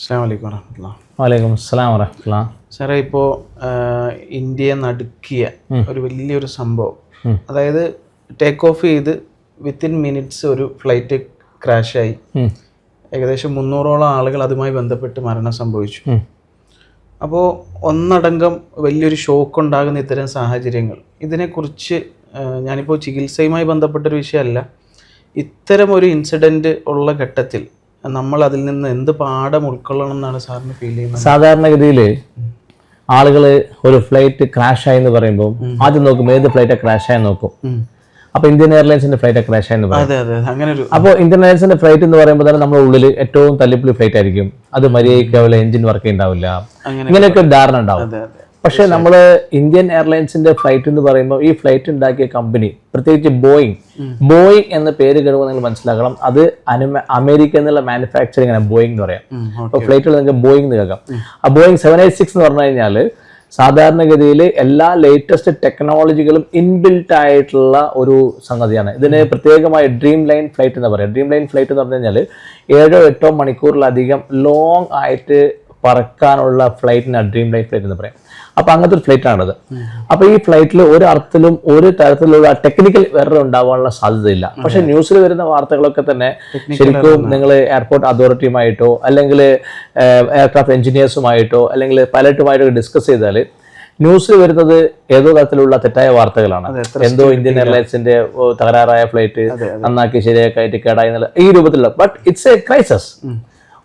അസ്സാം വലൈക്കും വരഹമുല്ല വലൈക്കും അസ്സലാം വറഹമുല്ല സാറേ ഇപ്പോൾ ഇന്ത്യയെ നടുക്കിയ ഒരു വലിയൊരു സംഭവം. അതായത് ടേക്ക് ഓഫ് ചെയ്ത് വിത്തിൻ മിനിറ്റ്സ് ഒരു ഫ്ലൈറ്റ് ക്രാഷായി ഏകദേശം മുന്നൂറോളം ആളുകൾ അതുമായി ബന്ധപ്പെട്ട് മരണം സംഭവിച്ചു. അപ്പോൾ ഒന്നടങ്കം വലിയൊരു ഷോക്ക് ഉണ്ടാകുന്ന ഇത്തരം സാഹചര്യങ്ങൾ. ഇതിനെക്കുറിച്ച് ഞാനിപ്പോൾ ചികിത്സയുമായി ബന്ധപ്പെട്ടൊരു വിഷയമല്ല. ഇത്തരം ഒരു ഇൻസിഡന്റ് ഉള്ള ഘട്ടത്തിൽ നമ്മൾ അതിൽ നിന്ന് എന്ത് പാഠം ഉൾക്കൊള്ളണം എന്നാണ് സാറിന് ഫീൽ ചെയ്യുന്നത്? സാധാരണഗതിയിൽ ആളുകൾ ഒരു ഫ്ലൈറ്റ് ക്രാഷ് ആയി എന്ന് പറയുമ്പോൾ ആദ്യം നോക്കും ഏത് ഫ്ലൈറ്റ് ക്രാഷ് ആയി നോക്കും. അപ്പൊ ഇന്ത്യൻ എയർലൈൻസിന്റെ ഫ്ലൈറ്റ് ക്രാഷ് ആയെന്ന് പറയും. അപ്പോൾ ഇന്ത്യൻ എയർലൈൻസിന്റെ ഫ്ലൈറ്റ് എന്ന് പറയുമ്പോൾ തന്നെ നമ്മുടെ ഉള്ളിൽ ഏറ്റവും തല്ലിപ്പൊളി ഫ്ലൈറ്റ് ആയിരിക്കും. അത് മര്യാദയ്ക്ക് എഞ്ചിൻ വർക്ക് ഉണ്ടാവില്ല ഇങ്ങനെയൊക്കെ ഒരു ധാരണ ഉണ്ടാവും. പക്ഷേ നമ്മൾ ഇന്ത്യൻ എയർലൈൻസിന്റെ ഫ്ലൈറ്റ് എന്ന് പറയുമ്പോൾ ഈ ഫ്ലൈറ്റ് ഉണ്ടാക്കിയ കമ്പനി പ്രത്യേകിച്ച് ബോയിങ് ബോയിങ് എന്ന പേര് കേൾക്കുമ്പോൾ നിങ്ങൾ മനസ്സിലാക്കണം. അത് അമേരിക്ക എന്നുള്ള മാനുഫാക്ചറിംഗ് ആണ് ബോയിങ് എന്ന് പറയാം. അപ്പോൾ ഫ്ലൈറ്റുകൾ നിങ്ങൾക്ക് ബോയിങ് എന്ന് കേൾക്കാം. ആ ബോയിങ് സെവൻ എയ്റ്റ് സിക്സ് എന്ന് പറഞ്ഞു കഴിഞ്ഞാൽ സാധാരണഗതിയിൽ എല്ലാ ലേറ്റസ്റ്റ് ടെക്നോളജികളും ഇൻബിൽറ്റ് ആയിട്ടുള്ള ഒരു സംഗതിയാണ്. ഇതിന് പ്രത്യേകമായ ഡ്രീം ലൈൻ ഫ്ലൈറ്റ് എന്ന് പറയാം. ഡ്രീം ലൈൻ ഫ്ലൈറ്റ് എന്ന് പറഞ്ഞു കഴിഞ്ഞാൽ ഏഴോ എട്ടോ മണിക്കൂറിലധികം ലോങ് ആയിട്ട് പറക്കാനുള്ള ഫ്ലൈറ്റിനാണ് ഡ്രീം ലൈൻ ഫ്ലൈറ്റ് എന്ന് പറയാം. അപ്പൊ അങ്ങനത്തെ ഒരു ഫ്ലൈറ്റ് ആണത്. അപ്പൊ ഈ ഫ്ലൈറ്റിൽ ഒരു അർത്ഥത്തിലും ഒരു തരത്തിലുള്ള ടെക്നിക്കൽ എറർ ഉണ്ടാവാനുള്ള സാധ്യതയില്ല. പക്ഷെ ന്യൂസിൽ വരുന്ന വാർത്തകളൊക്കെ തന്നെ ശരിക്കും നിങ്ങൾ എയർപോർട്ട് അതോറിറ്റിയുമായിട്ടോ അല്ലെങ്കിൽ എയർക്രാഫ്റ്റ് എഞ്ചിനീയേഴ്സുമായിട്ടോ അല്ലെങ്കിൽ പൈലറ്റുമായിട്ടോ ഡിസ്കസ് ചെയ്താൽ ന്യൂസിൽ വരുന്നത് ഏതോ തരത്തിലുള്ള തെറ്റായ വാർത്തകളാണ്. എന്തോ ഇന്ത്യൻ എയർലൈൻസിന്റെ തകരാറായ ഫ്ലൈറ്റ് നന്നാക്കി ശരിയാക്കായിട്ട് കേടായി എന്നുള്ള ഈ രൂപത്തിലുള്ള. ബട്ട് ഇറ്റ്സ് എ ക്രൈസസ്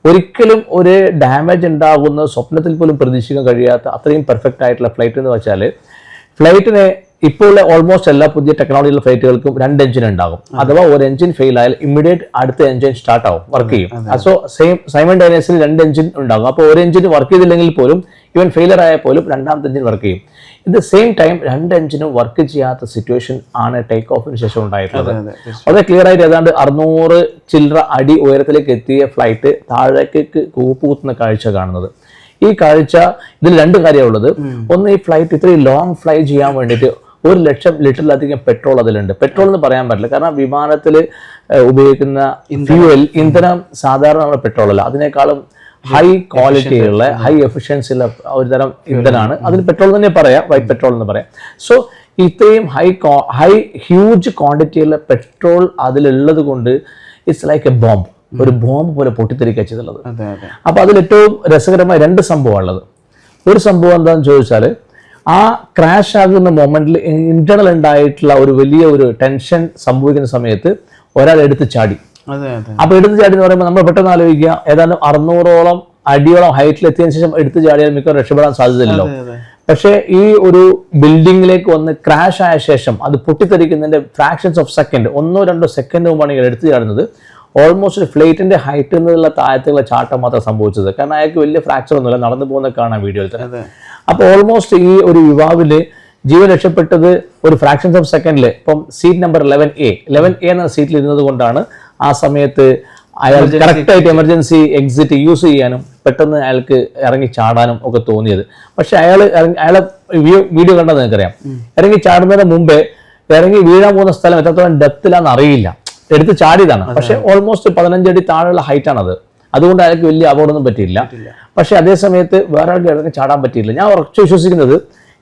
ഒരിക്കലും ഒരു ഡാമേജ് ഉണ്ടാകുന്ന സ്വപ്നത്തിൽ പോലും പ്രതീക്ഷിക്കാൻ കഴിയാത്ത അത്രയും പെർഫെക്റ്റ് ആയിട്ടുള്ള ഫ്ലൈറ്റ് എന്ന് വെച്ചാൽ ഫ്ലൈറ്റിന് ഇപ്പോൾ ഉള്ള ഓൾമോസ്റ്റ് എല്ലാ പുതിയ ടെക്നോളജിയുള്ള ഫ്ലൈറ്റുകൾക്കും രണ്ട് എഞ്ചിൻ ഉണ്ടാകും. അഥവാ ഒരു എഞ്ചിൻ ഫെയിൽ ആയാൽ ഇമ്മീഡിയറ്റ് അടുത്ത എഞ്ചിൻ സ്റ്റാർട്ട് ആവും വർക്ക് ചെയ്യും. സോ സെയിം സൈമൺ ഡൈനേഴ്സിൽ രണ്ട് എഞ്ചിൻ ഉണ്ടാകും. അപ്പോൾ ഒരു എഞ്ചിൻ വർക്ക് ചെയ്തില്ലെങ്കിൽ പോലും ഇവൻ ഫെയിലർ ആയാൽ പോലും രണ്ടാമത്തെ എഞ്ചിൻ വർക്ക് ചെയ്യും. ഇത് സെയിം ടൈം രണ്ട് എഞ്ചിനും വർക്ക് ചെയ്യാത്ത സിറ്റുവേഷൻ ആണ് ടേക്ക് ഓഫിന് ശേഷം ഉണ്ടായിട്ടുള്ളത്. അതെ വളരെ ക്ലിയർ ആയിട്ട് ഏതാണ്ട് അറുന്നൂറ് ചില്ലറ അടി ഉയരത്തിലേക്ക് എത്തിയ ഫ്ലൈറ്റ് താഴേക്ക് കൂപ്പുകുത്തുന്ന കാഴ്ച കാണുന്നത്. ഈ കാഴ്ച ഇതിൽ രണ്ട് കാര്യമുള്ളത് ഒന്ന് ഈ ഫ്ലൈറ്റ് ഇത്രയും ലോങ് ഫ്ലൈ ചെയ്യാൻ വേണ്ടിയിട്ട് ഒരു ലക്ഷം ലിറ്ററിലധികം പെട്രോൾ അതിലുണ്ട്. പെട്രോൾ എന്ന് പറയാൻ പറ്റില്ല. കാരണം വിമാനത്തിൽ ഉപയോഗിക്കുന്ന ഫ്യൂവൽ ഇന്ധനം സാധാരണ നമ്മുടെ പെട്രോൾ അല്ല. അതിനേക്കാളും ഹൈ ക്വാളിറ്റിയുള്ള ഹൈ എഫിഷ്യൻസി ഉള്ള ഒരു തരം ഇന്ധനമാണ്. അതിന് പെട്രോൾ തന്നെ പറയാം വൈറ്റ് പെട്രോൾ എന്ന് പറയാം. സോ ഇത്രയും ഹൈ ഹൈ ഹ്യൂജ് ക്വാണ്ടിറ്റിയുള്ള പെട്രോൾ അതിലുള്ളത് കൊണ്ട് ഇറ്റ്സ് ലൈക്ക് എ ബോംബ് ഒരു ബോംബ് പോലെ പൊട്ടിത്തെറിക്കുക ചെയ്തുള്ളത് അപ്പോൾ അതിൽ ഏറ്റവും രസകരമായ രണ്ട് സംഭവമുള്ളത് ഒരു സംഭവം എന്താണെന്ന് ചോദിച്ചാൽ ആ ക്രാഷ് ആകുന്ന മൊമെന്റിൽ ഇന്റേണൽ ഉണ്ടായിട്ടുള്ള ഒരു വലിയ ഒരു ടെൻഷൻ സംഭവിക്കുന്ന സമയത്ത് ഒരാൾ എടുത്ത് ചാടി. അപ്പൊ എടുത്ത് ചാടി എന്ന് പറയുമ്പോൾ നമ്മൾ പെട്ടെന്ന് ആലോചിക്കുക ഏതാണ്ട് അറുന്നൂറോളം അടിയോളം ഹൈറ്റിൽ എത്തിയതിനു ശേഷം എടുത്ത് ചാടിയാൽ മിക്കവാറും രക്ഷപ്പെടാൻ സാധ്യതയില്ലല്ലോ. പക്ഷേ ഈ ഒരു ബിൽഡിങ്ങിലേക്ക് വന്ന് ക്രാഷ് ആയ ശേഷം അത് പൊട്ടിത്തെറിക്കുന്നതിന്റെ ഫ്രാക്ഷൻസ് ഓഫ് സെക്കൻഡ് ഒന്നോ രണ്ടോ സെക്കൻഡ് മുമ്പാണ് ഇയാൾ എടുത്തു ചാടുന്നത്. ഓൾമോസ്റ്റ് ഫ്ലൈറ്റിന്റെ ഹൈറ്റിൽ നിന്നുള്ള താഴത്തുള്ള ചാട്ടം മാത്രം സംഭവിച്ചത്. കാരണം അയാൾക്ക് വലിയ ഫ്രാക്ചർ ഒന്നുമില്ല നടന്നു പോകുന്ന കാണാം വീഡിയോയിൽ തന്നെ. അപ്പോൾ ഓൾമോസ്റ്റ് ഈ ഒരു യുവാവിൽ ജീവൻ രക്ഷപ്പെട്ടത് ഒരു ഫ്രാക്ഷൻസ് ഓഫ് സെക്കൻഡിൽ ഇപ്പം seat number eleven A eleven A എന്ന സീറ്റിൽ ഇരുന്നത് കൊണ്ടാണ് ആ സമയത്ത് അയാൾ കറക്റ്റായിട്ട് എമർജൻസി എക്സിറ്റ് യൂസ് ചെയ്യാനും പെട്ടെന്ന് അയാൾക്ക് ഇറങ്ങി ചാടാനും ഒക്കെ തോന്നിയത്. പക്ഷെ അയാൾ അയാളെ വീഡിയോ കണ്ടത് നിങ്ങൾക്കറിയാം. ഇറങ്ങി ചാടുന്നതിന് മുമ്പേ ഇറങ്ങി വീഴാൻ പോകുന്ന സ്ഥലം എത്രത്തോളം ഡെപ്തിലാന്ന് അറിയില്ല. എടുത്ത് ചാടിയതാണ്. പക്ഷെ ഓൾമോസ്റ്റ് പതിനഞ്ചടി താഴെയുള്ള ഹൈറ്റ് ആണത്. അതുകൊണ്ട് അയാൾക്ക് വലിയ അപകടമൊന്നും പറ്റിയില്ല പക്ഷെ അതേ സമയത്ത് വേറെ ആൾക്ക് ഇറങ്ങി ചാടാൻ പറ്റിയില്ല ഞാൻ ഉറച്ചു വിശ്വസിക്കുന്നത്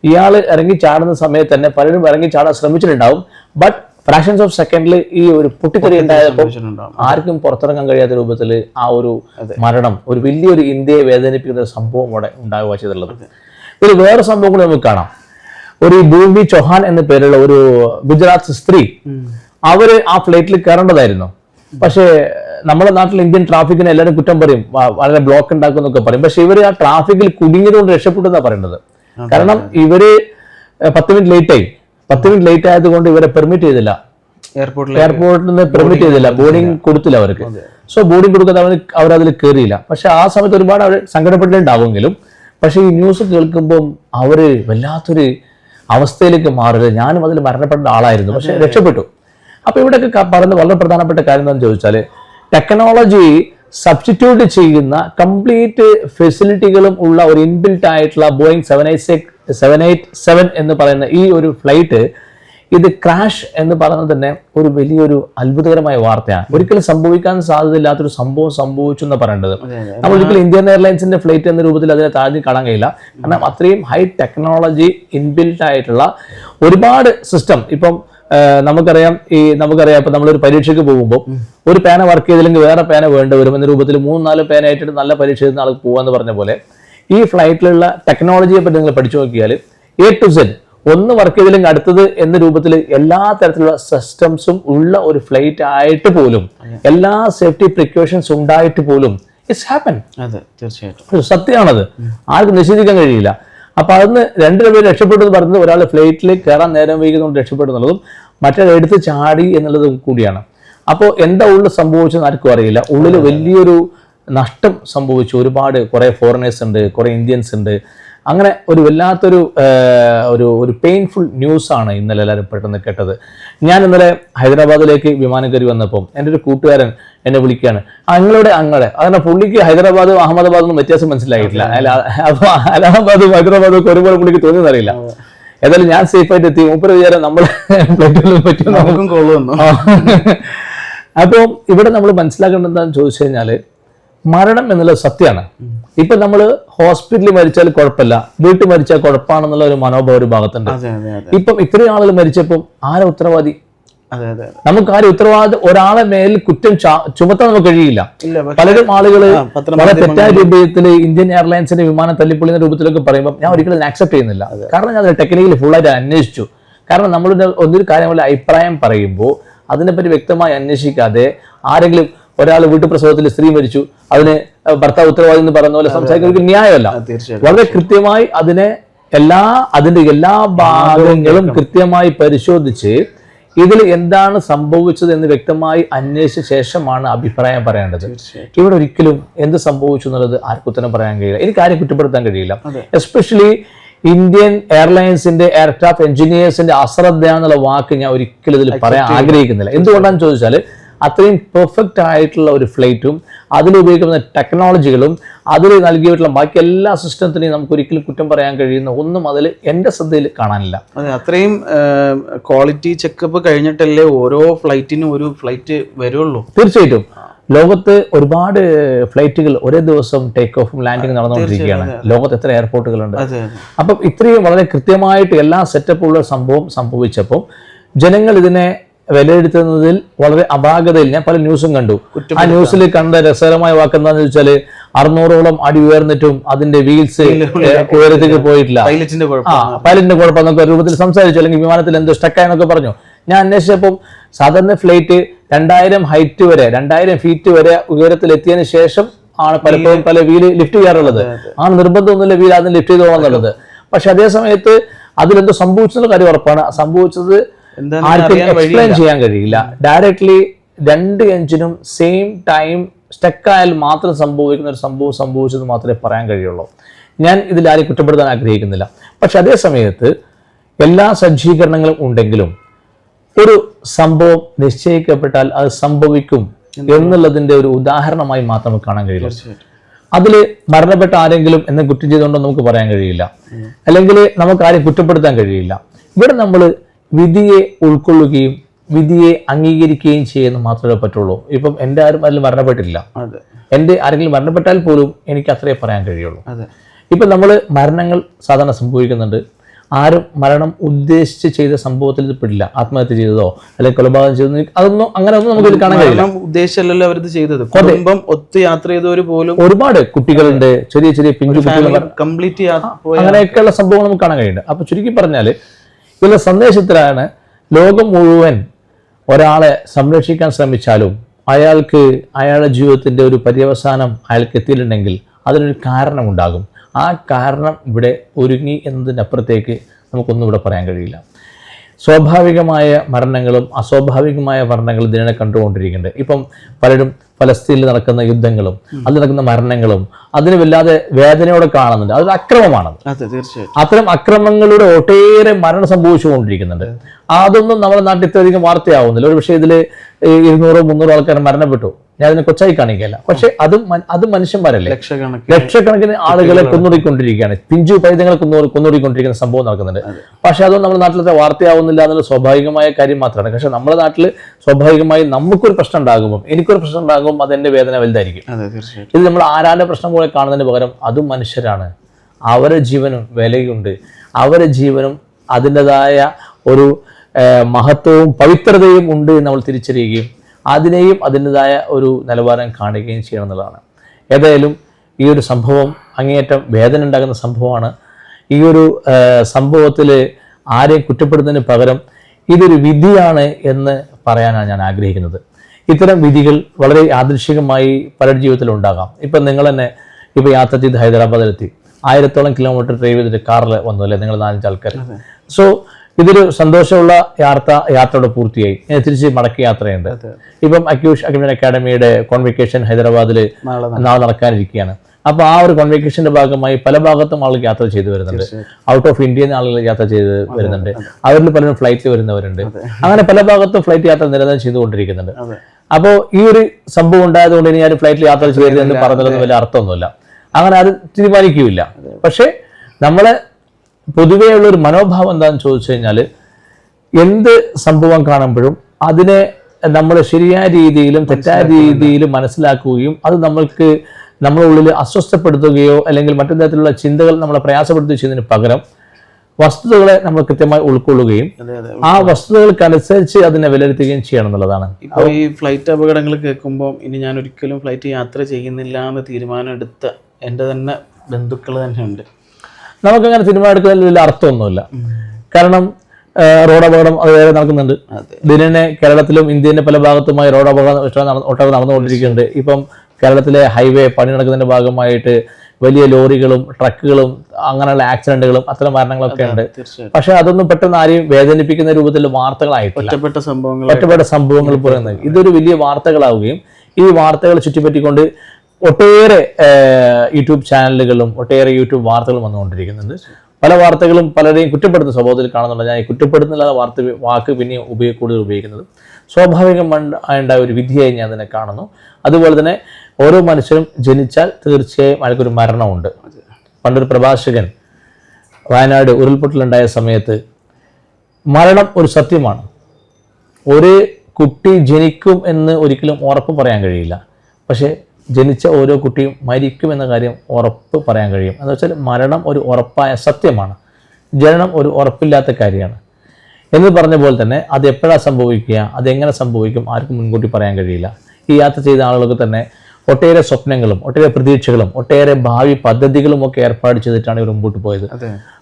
ഇയാൾ ഇറങ്ങി ചാടുന്ന സമയത്ത് തന്നെ പലരും ഇറങ്ങി ചാടാൻ ശ്രമിച്ചിട്ടുണ്ടാവും. ബട്ട് ഫ്രാക്ഷൻസ് ഓഫ് സെക്കൻഡിൽ ഈ ഒരു പൊട്ടിത്തെറി ഉണ്ടായപ്പോൾ. ആർക്കും പുറത്തിറങ്ങാൻ കഴിയാത്ത രൂപത്തിൽ ആ ഒരു മരണം ഒരു വലിയൊരു ഇന്ത്യയെ വേദനിപ്പിക്കുന്ന ഒരു സംഭവം അവിടെ ഉണ്ടാവുക ചെയ്തിട്ടുള്ളത്. ഒരു വേറെ സംഭവം കൂടി നമുക്ക് കാണാം. ഒരു ഭൂമി ചൗഹാൻ എന്ന പേരുള്ള ഒരു ഗുജറാത്ത് സ്ത്രീ അവർ ആ ഫ്ലൈറ്റിൽ കയറേണ്ടതായിരുന്നു. പക്ഷേ നമ്മുടെ നാട്ടിൽ ഇന്ത്യൻ ട്രാഫിക്കിനെ എല്ലാവരും കുറ്റം പറയും വളരെ ബ്ലോക്ക് ഉണ്ടാക്കും എന്നൊക്കെ പറയും. പക്ഷെ ഇവർ ആ ട്രാഫിക്കിൽ കുടുങ്ങിയതുകൊണ്ട് രക്ഷപ്പെട്ടു എന്നാ പറയുന്നത് കാരണം ഇവർ പത്ത് മിനിറ്റ് ലേറ്റ് ആയി. പത്ത് മിനിറ്റ് ലേറ്റ് ആയതുകൊണ്ട് ഇവരെ പെർമിറ്റ് ചെയ്തില്ല. എയർപോർട്ടിൽ എയർപോർട്ടിൽ നിന്ന് പെർമിറ്റ് ചെയ്തില്ല. ബോർഡിംഗ് കൊടുത്തില്ല അവർക്ക്. സോ ബോർഡിംഗ് കൊടുക്കാതെ അവർ അവരതിൽ കയറിയില്ല പക്ഷെ ആ സമയത്ത് ഒരുപാട് അവർ സങ്കടപ്പെട്ടിട്ടുണ്ടാവുമെങ്കിലും പക്ഷെ ഈ ന്യൂസ് കേൾക്കുമ്പം അവർ വല്ലാത്തൊരു അവസ്ഥയിലേക്ക് മാറരുത്. ഞാനും അതിൽ മരണപ്പെട്ട ആളായിരുന്നു. പക്ഷെ രക്ഷപ്പെട്ടു. അപ്പൊ ഇവിടെയൊക്കെ പറയുന്ന വളരെ പ്രധാനപ്പെട്ട കാര്യം എന്താണെന്ന് ചോദിച്ചാൽ ടെക്നോളജി സബ്സ്റ്റിറ്റ്യൂട്ട് ചെയ്യുന്ന കംപ്ലീറ്റ് ഫെസിലിറ്റികളും ഉള്ള ഒരു ഇൻബിൽറ്റ് ആയിട്ടുള്ള Boeing seven eight six seven eight seven എന്ന് പറയുന്ന ഈ ഒരു ഫ്ലൈറ്റ് ഇത് ക്രാഷ് എന്ന് പറയുന്നത് തന്നെ ഒരു വലിയൊരു അത്ഭുതകരമായ വാർത്തയാണ്. ഒരിക്കലും സംഭവിക്കാൻ സാധ്യതയില്ലാത്തൊരു സംഭവം സംഭവിച്ചു എന്ന് പറയേണ്ടത്. നമ്മൾ ഒരിക്കലും ഇന്ത്യൻ എയർലൈൻസിന്റെ ഫ്ലൈറ്റ് എന്ന രൂപത്തിൽ അതിനെ താഴ്ത്തി കാണാൻ കഴിയില്ല. കാരണം അത്രയും ഹൈ ടെക്നോളജി ഇൻബിൽഡ് ആയിട്ടുള്ള ഒരുപാട് സിസ്റ്റം ഇപ്പം നമുക്കറിയാം ഈ നമുക്കറിയാം ഇപ്പൊ നമ്മളൊരു പരീക്ഷയ്ക്ക് പോകുമ്പോൾ ഒരു പേന വർക്ക് ചെയ്തില്ലെങ്കിൽ വേറെ പേന വേണ്ടി വരും എന്ന രൂപത്തിൽ മൂന്ന് നാല് പേന ആയിട്ട് നല്ല പരീക്ഷ എഴുതുന്ന ആൾക്ക് പോകാന്ന് പറഞ്ഞ പോലെ ഈ ഫ്ലൈറ്റിലുള്ള ടെക്നോളജിയെ പറ്റി നിങ്ങൾ പഠിച്ചു നോക്കിയാൽ എ ടു സെഡ് ഒന്ന് വർക്ക് ചെയ്തില്ലെങ്കിൽ അടുത്തത് എന്ന രൂപത്തിൽ എല്ലാ തരത്തിലുള്ള സിസ്റ്റംസും ഉള്ള ഒരു ഫ്ലൈറ്റ് ആയിട്ട് പോലും എല്ലാ സേഫ്റ്റി പ്രിക്കോഷൻസ് ഉണ്ടായിട്ട് പോലും ഇറ്റ്സ് ഹാപ്പൻ അതെ തീർച്ചയായിട്ടും. സത്യമാണത്. ആർക്കും നിഷേധിക്കാൻ കഴിയില്ല. അപ്പൊ അതിന് രണ്ടു പേര് രക്ഷപ്പെട്ടു എന്ന് പറയുന്നത് ഒരാൾ ഫ്ലൈറ്റിൽ കയറാൻ നേരം വൈകുന്നതുകൊണ്ട് രക്ഷപ്പെട്ടു എന്നുള്ളതും മറ്റൊരാൾ എടുത്ത് ചാടി എന്നുള്ളതും കൂടിയാണ്. അപ്പോൾ എന്താ ഉള്ളിൽ സംഭവിച്ചെന്ന് ആർക്കും അറിയില്ല. ഉള്ളിൽ വലിയൊരു നഷ്ടം സംഭവിച്ചു. ഒരുപാട് കുറേ ഫോറിനേഴ്സ് ഉണ്ട് കുറേ ഇന്ത്യൻസ് ഉണ്ട്. അങ്ങനെ ഒരു വല്ലാത്തൊരു ഒരു ഒരു പെയിൻഫുൾ ന്യൂസാണ് ഇന്നലെ എല്ലാവരും പെട്ടെന്ന് കേട്ടത്. ഞാൻ ഇന്നലെ ഹൈദരാബാദിലേക്ക് വിമാനം കയറി വന്നപ്പം എന്റെ ഒരു കൂട്ടുകാരൻ എന്നെ വിളിക്കുകയാണ്. അങ്ങളുടെ അങ്ങളെ അങ്ങനെ പുള്ളിക്ക് ഹൈദരാബാദും അഹമ്മദാബാദും വ്യത്യാസം മനസ്സിലായിട്ടില്ല. അല്ല അപ്പോൾ അലഹബാദും ഹൈദരാബാദും ഒക്കെ ഒരുപോലെ പുള്ളിക്ക് തോന്നിയെന്നറിയില്ല ഏതായാലും ഞാൻ സേഫ് ആയിട്ട് എത്തി. മൂപ്പര് വിചാരം നമ്മൾ ഫ്ലൈറ്റുകളിൽ പറ്റും നമുക്കും കോൾ വന്നു അപ്പോൾ ഇവിടെ നമ്മൾ മനസ്സിലാക്കേണ്ടത് എന്താണെന്ന് ചോദിച്ചു കഴിഞ്ഞാൽ മരണം എന്നുള്ളത് സത്യമാണ്. ഇപ്പൊ നമ്മൾ ഹോസ്പിറ്റലിൽ മരിച്ചാൽ കുഴപ്പമില്ല വീട്ടിൽ മരിച്ചാൽ കുഴപ്പമാണെന്നുള്ള ഒരു മനോഭാവം ഒരു ഭാഗത്തുണ്ട്. ഇപ്പം ഇത്രയും ആളുകൾ മരിച്ചപ്പം ആരാ ഉത്തരവാദി? നമുക്ക് ആരും ഉത്തരവാദിത്വം ഒരാളെ മേൽ കുറ്റം ചുമത്താൻ നമുക്ക് കഴിയില്ല. പലരും ആളുകൾ വളരെ തെറ്റായ രൂപത്തിൽ ഇന്ത്യൻ എയർലൈൻസിന്റെ വിമാനം തല്ലിപ്പൊളിയുന്ന രൂപത്തിലൊക്കെ പറയുമ്പോൾ ഞാൻ ഒരിക്കലും ആക്സെപ്റ്റ് ചെയ്യുന്നില്ല. കാരണം ഞാൻ ടെക്നിക്കലി ഫുള്ളായിട്ട് അന്വേഷിച്ചു. കാരണം നമ്മളുടെ ഒന്നൊരു കാര്യം അഭിപ്രായം പറയുമ്പോൾ അതിനെപ്പറ്റി വ്യക്തമായി അന്വേഷിക്കാതെ ആരെങ്കിലും ഒരാൾ വീട്ടുപ്രസവത്തിൽ സ്ത്രീ മരിച്ചു അതിന് ഭർത്താവ് ഉത്തരവാദി എന്ന് പറയുന്ന പോലെ സംസാരിക്കുന്ന ഒരു ന്യായമല്ല. വളരെ കൃത്യമായി അതിനെ എല്ലാ അതിന്റെ എല്ലാ ഭാഗങ്ങളും കൃത്യമായി പരിശോധിച്ച് ഇതിൽ എന്താണ് സംഭവിച്ചത് എന്ന് വ്യക്തമായി അന്വേഷിച്ച ശേഷമാണ് അഭിപ്രായം പറയേണ്ടത്. ഇവിടെ ഒരിക്കലും എന്ത് സംഭവിച്ചു എന്നുള്ളത് ആർക്കും ഉത്തരം പറയാൻ കഴിയില്ല. എനിക്ക് ആരും കുറ്റപ്പെടുത്താൻ കഴിയില്ല. എസ്പെഷ്യലി ഇന്ത്യൻ എയർലൈൻസിന്റെ എയർക്രാഫ്റ്റ് എഞ്ചിനീയേഴ്സിന്റെ അശ്രദ്ധ എന്നുള്ള വാക്ക് ഞാൻ ഒരിക്കലും ഇതിൽ പറയാൻ ആഗ്രഹിക്കുന്നില്ല. എന്തുകൊണ്ടാണെന്ന് ചോദിച്ചാൽ അത്രയും പെർഫെക്റ്റ് ആയിട്ടുള്ള ഒരു ഫ്ലൈറ്റും അതിൽ ഉപയോഗിക്കുന്ന ടെക്നോളജികളും അതിൽ നൽകിയിട്ടുള്ള ബാക്കി എല്ലാ സിസ്റ്റത്തിനെയും നമുക്ക് ഒരിക്കലും കുറ്റം പറയാൻ കഴിയുന്ന ഒന്നും അതിൽ എന്റെ ശ്രദ്ധയിൽ കാണാനില്ല. അതെ അത്രയും ക്വാളിറ്റി ചെക്കപ്പ് കഴിഞ്ഞിട്ടല്ലേ ഓരോ ഫ്ലൈറ്റിനും ഒരു ഫ്ലൈറ്റ് വരുള്ളൂ. തീർച്ചയായിട്ടും. ലോകത്ത് ഒരുപാട് ഫ്ലൈറ്റുകൾ ഒരേ ദിവസം ടേക്ക് ഓഫും ലാൻഡിങ് നടന്നുകൊണ്ടിരിക്കുകയാണ്. ലോകത്ത് എത്ര എയർപോർട്ടുകളുണ്ട് അപ്പം ഇത്രയും വളരെ കൃത്യമായിട്ട് എല്ലാ സെറ്റപ്പുള്ള സംഭവം സംഭവിച്ചപ്പോൾ ജനങ്ങൾ ഇതിനെ വിലയിരുത്തുന്നതിൽ വളരെ അപാകതയിൽ ഞാൻ പല ന്യൂസും കണ്ടു. ആ ന്യൂസിൽ കണ്ട രസകരമായ വാക്ക് എന്താന്ന് വെച്ചാൽ അറുന്നൂറോളം അടി ഉയർന്നിട്ടും അതിന്റെ വീൽസ് ഉയരത്തേക്ക് പോയിട്ടില്ല. പൈലറ്റിന്റെ കുഴപ്പം. എന്നൊക്കെ രൂപത്തിൽ സംസാരിച്ചു. അല്ലെങ്കിൽ വിമാനത്തിൽ എന്തോ സ്റ്റക്കായെന്നൊക്കെ പറഞ്ഞു. ഞാൻ അന്വേഷിച്ചപ്പോൾ സാധാരണ ഫ്ലൈറ്റ് രണ്ടായിരം ഹൈറ്റ് വരെ രണ്ടായിരം ഫീറ്റ് വരെ ഉയരത്തിൽ എത്തിയതിന് ശേഷം ആണ് പലപ്പോഴും പല വീൽ ലിഫ്റ്റ് ചെയ്യാറുള്ളത്. ആ നിർബന്ധമൊന്നുമില്ല വീൽ ആദ്യം ലിഫ്റ്റ് ചെയ്ത് പോകാന്നുള്ളത് പക്ഷെ അതേ സമയത്ത് അതിലെന്തോ സംഭവിച്ചെന്നുള്ള കാര്യം ഉറപ്പാണ്. സംഭവിച്ചത് ആർക്കും എക്സ്പ്ലെയിൻ ചെയ്യാൻ കഴിയില്ല. ഡയറക്ട്ലി രണ്ട് എഞ്ചിനും സെയിം ടൈം സ്റ്റക്കായാൽ മാത്രം സംഭവിക്കുന്ന ഒരു സംഭവം സംഭവിച്ചത് മാത്രമേ പറയാൻ കഴിയുള്ളൂ. ഞാൻ ഇതിൽ ആരെയും കുറ്റപ്പെടുത്താൻ ആഗ്രഹിക്കുന്നില്ല. പക്ഷെ അതേ സമയത്ത് എല്ലാ സജ്ജീകരണങ്ങളും ഉണ്ടെങ്കിലും ഒരു സംഭവം നിശ്ചയിക്കപ്പെട്ടാൽ അത് സംഭവിക്കും എന്നുള്ളതിന്റെ ഒരു ഉദാഹരണമായി മാത്രം നമുക്ക് കാണാൻ കഴിയുള്ളൂ. അതിൽ അതിൽ മരണപ്പെട്ട ആരെങ്കിലും എന്നെ കുറ്റം ചെയ്തുകൊണ്ടോ നമുക്ക് പറയാൻ കഴിയില്ല. അല്ലെങ്കിൽ നമുക്ക് ആരെയും കുറ്റപ്പെടുത്താൻ കഴിയില്ല. ഇവിടെ നമ്മൾ വിധിയെ ഉൾക്കൊള്ളുകയും വിധിയെ അംഗീകരിക്കുകയും ചെയ്യുന്ന മാത്രമേ പറ്റുള്ളൂ. ഇപ്പം എന്റെ ആരും അതിൽ മരണപ്പെട്ടില്ല എന്റെ ആരെങ്കിലും മരണപ്പെട്ടാൽ പോലും എനിക്ക് അത്രേ പറയാൻ കഴിയുള്ളൂ. ഇപ്പം നമ്മൾ മരണങ്ങൾ സാധാരണ സംഭവിക്കുന്നുണ്ട്. ആരും മരണം ഉദ്ദേശിച്ച് ചെയ്ത സംഭവത്തിൽ ഇത് പെടില്ല. ആത്മഹത്യ ചെയ്തതോ അല്ലെങ്കിൽ കൊലപാതകം ചെയ്തതോ അതൊന്നും അങ്ങനെ ഒന്നും നമുക്ക് കാണാൻ കഴിയില്ല. ഉദ്ദേശമല്ലല്ലോ അവരത് ചെയ്തത്. കുടുംബം ഒത്ത് യാത്ര ചെയ്തവർ പോലും ഒരുപാട് കുട്ടികളുണ്ട്. ചെറിയ ചെറിയ പിഞ്ചു കുട്ടികൾ കംപ്ലീറ്റ് അങ്ങനെയൊക്കെയുള്ള സംഭവങ്ങൾ നമുക്ക് കാണാൻ കഴിയുന്നുണ്ട്. അപ്പൊ ചുരുക്കി പറഞ്ഞാൽ ഇതിലെ സന്ദേശത്തിലാണ് ലോകം മുഴുവൻ ഒരാളെ സംരക്ഷിക്കാൻ ശ്രമിച്ചാലും അയാൾക്ക് അയാളുടെ ജീവിതത്തിന്റെ ഒരു പര്യവസാനം അയാൾക്ക് എത്തിയിട്ടുണ്ടെങ്കിൽ അതിനൊരു കാരണമുണ്ടാകും. ആ കാരണം ഇവിടെ ഒരുങ്ങി എന്നതിനപ്പുറത്തേക്ക് നമുക്കൊന്നും ഇവിടെ പറയാൻ കഴിയില്ല. സ്വാഭാവികമായ മരണങ്ങളും അസ്വാഭാവികമായ മരണങ്ങളും ഇതിനെ കണ്ടുകൊണ്ടിരിക്കുന്നുണ്ട്. ഇപ്പം പലരും ഫലസ്തീനിൽ നടക്കുന്ന യുദ്ധങ്ങളും അതിൽ നടക്കുന്ന മരണങ്ങളും അതിന് വല്ലാതെ വേദനയോടെ കാണുന്നുണ്ട്. അതൊരു അക്രമമാണ് അത്തരം അക്രമങ്ങളുടെ ഒട്ടേറെ മരണം സംഭവിച്ചുകൊണ്ടിരിക്കുന്നുണ്ട്. അതൊന്നും നമ്മുടെ നാട്ടിൽ ഇത്രയധികം വാർത്തയാവുന്നില്ല. ഒരു പക്ഷേ ഇതിൽ ഇരുന്നൂറോ മുന്നൂറോ ആൾക്കാർ മരണപ്പെട്ടു ഞാൻ അതിനെ കൊച്ചായി കാണിക്കില്ല പക്ഷെ അതും അത് മനുഷ്യന്മാരല്ലേ? ലക്ഷക്കണക്കിന് ആളുകളെ കൊന്നൊടുക്കൊണ്ടിരിക്കുകയാണ്. പിഞ്ചു പൈതങ്ങളെ കൊന്നു കൊന്നൊടുക്കൊണ്ടിരിക്കുന്ന സംഭവം നടക്കുന്നുണ്ട്. പക്ഷെ അതൊന്നും നമ്മുടെ നാട്ടിലത്തെ വാർത്തയാവുന്നില്ല എന്നുള്ള സ്വാഭാവികമായ കാര്യം മാത്രമാണ്. പക്ഷെ നമ്മുടെ നാട്ടിൽ സ്വാഭാവികമായി നമുക്കൊരു പ്രശ്നം ഉണ്ടാകുമ്പോൾ എനിക്കൊരു പ്രശ്നം ഉണ്ടാകുമ്പോൾ അതെന്റെ വേദന വലുതായിരിക്കും. ഇത് നമ്മൾ ആരാന്റെ പ്രശ്നം പോലെ കാണുന്നതിന് പകരം അതും മനുഷ്യരാണ്. അവരെ ജീവനും വിലയുണ്ട്. അവരെ ജീവനും അതിന്റെതായ ഒരു മഹത്വവും പവിത്രതയും ഉണ്ട് എന്ന് നമ്മൾ തിരിച്ചറിയുകയും അതിനെയും അതിന്റെതായ ഒരു നിലവാരം കാണുകയും ചെയ്യണം എന്നുള്ളതാണ് ഏതായാലും ഈ ഒരു സംഭവം അങ്ങേയറ്റം വേദന ഉണ്ടാകുന്ന സംഭവമാണ്. ഈ ഒരു സംഭവത്തിൽ ആരെയും കുറ്റപ്പെടുന്നതിന് പകരം ഇതൊരു വിധിയാണ് എന്ന് പറയാനാണ് ഞാൻ ആഗ്രഹിക്കുന്നത്. ഇത്തരം വിധികൾ വളരെ യാദൃശികമായി പലരുടെ ജീവിതത്തിലും ഉണ്ടാകാം. ഇപ്പം നിങ്ങൾ തന്നെ ഇപ്പോൾ യാത്ര ചെയ്ത് ഹൈദരാബാദിലെത്തി. ആയിരത്തോളം കിലോമീറ്റർ ഡ്രൈവ് ചെയ്തിട്ട് കാറിൽ വന്നു അല്ലേ നിങ്ങൾ നാലഞ്ച് ആൾക്കാർ സോ ഇതൊരു സന്തോഷമുള്ള യാത്ര യാത്രയുടെ പൂർത്തിയായി. തിരിച്ച് മടക്കി യാത്രയുണ്ട്. ഇപ്പം അക്യൂഷ് അഗ്നിമൻ അക്കാഡമിയുടെ കോൺവെക്കേഷൻ ഹൈദരാബാദിൽ നാളെ നടക്കാനിരിക്കുകയാണ്. അപ്പോൾ ആ ഒരു കോൺവെക്കേഷന്റെ ഭാഗമായി പല ഭാഗത്തും ആളുകൾ യാത്ര ചെയ്തു വരുന്നുണ്ട്. ഔട്ട് ഓഫ് ഇന്ത്യയിൽ നിന്ന് ആളുകൾ യാത്ര ചെയ്ത് വരുന്നുണ്ട്. അവരിൽ പലരും ഫ്ലൈറ്റിൽ വരുന്നവരുണ്ട്. അങ്ങനെ പല ഭാഗത്തും ഫ്ലൈറ്റ് യാത്ര നിരന്തരം ചെയ്തുകൊണ്ടിരിക്കുന്നുണ്ട്. അപ്പോ അപ്പോൾ ഈ ഒരു സംഭവം ഉണ്ടായതുകൊണ്ട് ഇനി ഞാൻ ഫ്ലൈറ്റിൽ യാത്ര ചെയ്യരുതെന്ന് പറഞ്ഞതൊന്നും വലിയ അർത്ഥമൊന്നുമില്ല. അങ്ങനെ അത് തീരുമാനിക്കുകയില്ല. പക്ഷേ നമ്മളെ പൊതുവേ ഉള്ള ഒരു മനോഭാവം എന്താണെന്ന് ചോദിച്ചു കഴിഞ്ഞാൽ എന്ത് സംഭവം കാണുമ്പോഴും അതിനെ നമ്മൾ ശരിയായ രീതിയിലും തെറ്റായ രീതിയിലും മനസ്സിലാക്കുകയും അത് നമ്മൾക്ക് നമ്മുടെ ഉള്ളിൽ അസ്വസ്ഥപ്പെടുത്തുകയോ അല്ലെങ്കിൽ മറ്റു തരത്തിലുള്ള ചിന്തകൾ നമ്മളെ പ്രയാസപ്പെടുത്തുകയോ ചെയ്യുന്നതിന് പകരം വസ്തുതകളെ നമ്മൾ കൃത്യമായി ഉൾക്കൊള്ളുകയും ആ വസ്തുതകൾക്കനുസരിച്ച് അതിനെ വിലയിരുത്തുകയും ചെയ്യണം എന്നുള്ളതാണ് ഇപ്പോൾ ഈ ഫ്ലൈറ്റ് അപകടങ്ങൾ കേൾക്കുമ്പോൾ ഇനി ഞാൻ ഒരിക്കലും ഫ്ലൈറ്റ് യാത്ര ചെയ്യുന്നില്ല എന്ന് തീരുമാനം എടുത്ത എന്റെ തന്നെ ബന്ധുക്കൾ തന്നെ ഉണ്ട്. നമുക്കങ്ങനെ തീരുമാനമെടുക്കുന്നതിൽ വലിയ അർത്ഥമൊന്നുമില്ല. കാരണം റോഡ് അപകടം അത് വേറെ നടക്കുന്നുണ്ട് ദിനനെ കേരളത്തിലും ഇന്ത്യന്റെ പല ഭാഗത്തുമായി റോഡ് അപകടം ഒട്ടകം നടന്നുകൊണ്ടിരിക്കുന്നുണ്ട്. ഇപ്പം കേരളത്തിലെ ഹൈവേ പണി നടക്കുന്നതിന്റെ ഭാഗമായിട്ട് വലിയ ലോറികളും ട്രക്കുകളും അങ്ങനെയുള്ള ആക്സിഡന്റുകളും അത്തരം മരണങ്ങളൊക്കെ ഉണ്ട്. പക്ഷെ അതൊന്നും പെട്ടെന്ന് ആരെയും വേദനിപ്പിക്കുന്ന രൂപത്തിൽ വാർത്തകളായിട്ടില്ല. ഒറ്റപ്പെട്ട സംഭവങ്ങൾ ഒറ്റപ്പെട്ട സംഭവങ്ങൾ പറയുന്നത് ഇതൊരു വലിയ വാർത്തകളാവുകയും ഈ വാർത്തകൾ ചുറ്റിപ്പറ്റിക്കൊണ്ട് ഒട്ടേറെ യൂട്യൂബ് ചാനലുകളും ഒട്ടേറെ യൂട്യൂബ് വാർത്തകളും വന്നുകൊണ്ടിരിക്കുന്നുണ്ട്. പല വാർത്തകളും പലരെയും കുറ്റപ്പെടുത്തുന്ന സ്വഭാവത്തിൽ കാണുന്നുണ്ട്. ഞാൻ ഈ കുറ്റപ്പെടുത്തുന്നില്ല വാർത്ത വാക്ക് പിന്നെ ഉപയോഗ കൂടുതൽ ഉപയോഗിക്കുന്നത്. സ്വാഭാവികമായ ഒരു വിധിയായി ഞാൻ അതിനെ കാണുന്നു. അതുപോലെ തന്നെ ഓരോ മനുഷ്യരും ജനിച്ചാൽ തീർച്ചയായും അയാൾക്കൊരു മരണമുണ്ട്. പണ്ടൊരു പ്രഭാഷകൻ വയനാട് ഉരുൾപൊട്ടലുണ്ടായ സമയത്ത് മരണം ഒരു സത്യമാണ്. ഒരു കുട്ടി ജനിക്കും എന്ന് ഒരിക്കലും ഉറപ്പ് പറയാൻ കഴിയില്ല. പക്ഷേ ജനിച്ച ഓരോ കുട്ടിയും മരിക്കുമെന്ന കാര്യം ഉറപ്പ് പറയാൻ കഴിയും. എന്ന് വെച്ചാൽ മരണം ഒരു ഉറപ്പായ സത്യമാണ്. ജനനം ഒരു ഉറപ്പില്ലാത്ത കാര്യമാണ്. എന്ന് പറഞ്ഞ പോലെ തന്നെ അത് എപ്പോഴാണ് സംഭവിക്കുക അതെങ്ങനെ സംഭവിക്കും ആർക്കും മുൻകൂട്ടി പറയാൻ കഴിയില്ല. ഈ യാത്ര ചെയ്ത ആളുകൾക്ക് തന്നെ ഒട്ടേറെ സ്വപ്നങ്ങളും ഒട്ടേറെ പ്രതീക്ഷകളും ഒട്ടേറെ ഭാവി പദ്ധതികളും ഒക്കെ ഏർപ്പാട് ചെയ്തിട്ടാണ് ഇവർ മുമ്പോട്ട് പോയത്.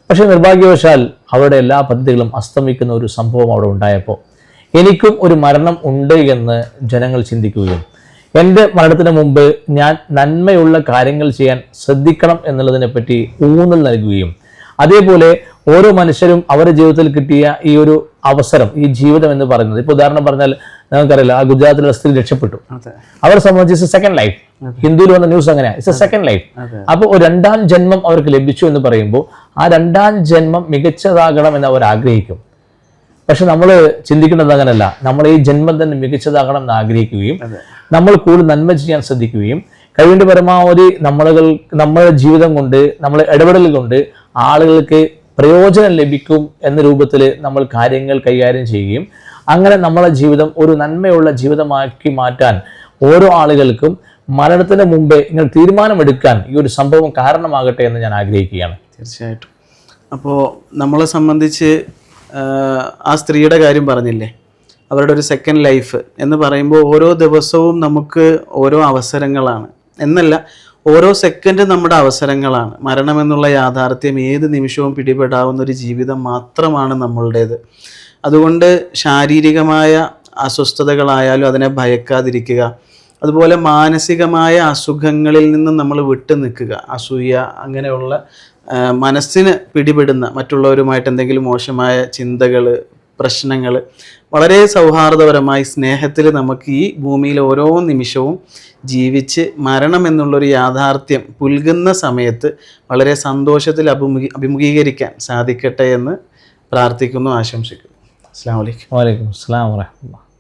പക്ഷേ നിർഭാഗ്യവശാൽ അവരുടെ എല്ലാ പദ്ധതികളും അസ്തമിക്കുന്ന ഒരു സംഭവം അവിടെ ഉണ്ടായപ്പോൾ എനിക്കും ഒരു മരണം ഉണ്ട് എന്ന് ജനങ്ങൾ ചിന്തിക്കുകയും എന്റെ മരണത്തിന് മുമ്പ് ഞാൻ നന്മയുള്ള കാര്യങ്ങൾ ചെയ്യാൻ ശ്രദ്ധിക്കണം എന്നുള്ളതിനെ പറ്റി ഊന്നൽ നൽകുകയും അതേപോലെ ഓരോ മനുഷ്യരും അവരുടെ ജീവിതത്തിൽ കിട്ടിയ ഈ ഒരു അവസരം ഈ ജീവിതം എന്ന് പറയുന്നത്. ഇപ്പോൾ ഉദാഹരണം പറഞ്ഞാൽ നിങ്ങൾക്കറിയില്ല ആ ഗുജറാത്തിലെ സ്ത്രീ രക്ഷപ്പെട്ടു. അവരെ സംബന്ധിച്ച് സെക്കൻഡ് ലൈഫ് ഹിന്ദുവിൽ വന്ന ന്യൂസ് അങ്ങനെയാണ് ഇറ്റ്സ് എ സെക്കൻഡ് ലൈഫ് അപ്പോൾ ഒരു രണ്ടാം ജന്മം അവർക്ക് ലഭിച്ചു എന്ന് പറയുമ്പോൾ ആ രണ്ടാം ജന്മം മികച്ചതാകണം എന്ന് അവർ ആഗ്രഹിക്കും. പക്ഷെ നമ്മൾ ചിന്തിക്കേണ്ടത് അങ്ങനെയല്ല നമ്മൾ ഈ ജന്മം തന്നെ മികച്ചതാകണം എന്ന് ആഗ്രഹിക്കുകയും നമ്മൾ കൂടുതൽ നന്മ ചെയ്യാൻ ശ്രദ്ധിക്കുകയും കഴിവിന്റെ പരമാവധി നമ്മളുകൾ നമ്മുടെ ജീവിതം കൊണ്ട് നമ്മളെ ഇടപെടൽ കൊണ്ട് ആളുകൾക്ക് പ്രയോജനം ലഭിക്കും എന്ന രൂപത്തിൽ നമ്മൾ കാര്യങ്ങൾ കൈകാര്യം ചെയ്യുകയും അങ്ങനെ നമ്മളെ ജീവിതം ഒരു നന്മയുള്ള ജീവിതമാക്കി മാറ്റാൻ ഓരോ ആളുകൾക്കും മരണത്തിന് മുമ്പേ ഇങ്ങനെ തീരുമാനമെടുക്കാൻ ഈ ഒരു സംഭവം കാരണമാകട്ടെ എന്ന് ഞാൻ ആഗ്രഹിക്കുകയാണ്. തീർച്ചയായിട്ടും. അപ്പോൾ നമ്മളെ സംബന്ധിച്ച് ആ സ്ത്രീയുടെ കാര്യം പറഞ്ഞില്ലേ? അവരുടെ ഒരു സെക്കൻഡ് ലൈഫ് എന്ന് പറയുമ്പോൾ ഓരോ ദിവസവും നമുക്ക് ഓരോ അവസരങ്ങളാണ്. എന്നല്ല ഓരോ സെക്കൻഡ് നമ്മുടെ അവസരങ്ങളാണ്. മരണമെന്നുള്ള യാഥാർത്ഥ്യം ഏത് നിമിഷവും പിടിപെടാവുന്ന ഒരു ജീവിതം മാത്രമാണ് നമ്മളുടേത്. അതുകൊണ്ട് ശാരീരികമായ അസ്വസ്ഥതകളായാലും അതിനെ ഭയക്കാതിരിക്കുക. അതുപോലെ മാനസികമായ അസുഖങ്ങളിൽ നിന്നും നമ്മൾ വിട്ടു നിൽക്കുക അസൂയ അങ്ങനെയുള്ള മനസ്സിന് പിടിപെടുന്ന മറ്റുള്ളവരുമായിട്ട് എന്തെങ്കിലും മോശമായ ചിന്തകൾ പ്രശ്നങ്ങൾ വളരെ സൗഹാർദ്ദപരമായി സ്നേഹത്തിൽ നമുക്ക് ഈ ഭൂമിയിൽ ഓരോ നിമിഷവും ജീവിച്ച് മരണം എന്നുള്ളൊരു യാഥാർത്ഥ്യം പുൽകുന്ന സമയത്ത് വളരെ സന്തോഷത്തിൽ അഭിമുഖീ അഭിമുഖീകരിക്കാൻ സാധിക്കട്ടെ എന്ന് പ്രാർത്ഥിക്കുന്നു ആശംസിക്കുന്നു. അസ്സാം വലൈക്കും വാലൈക്കും അസ്സാം വറഹ്മത്തുള്ളാഹി.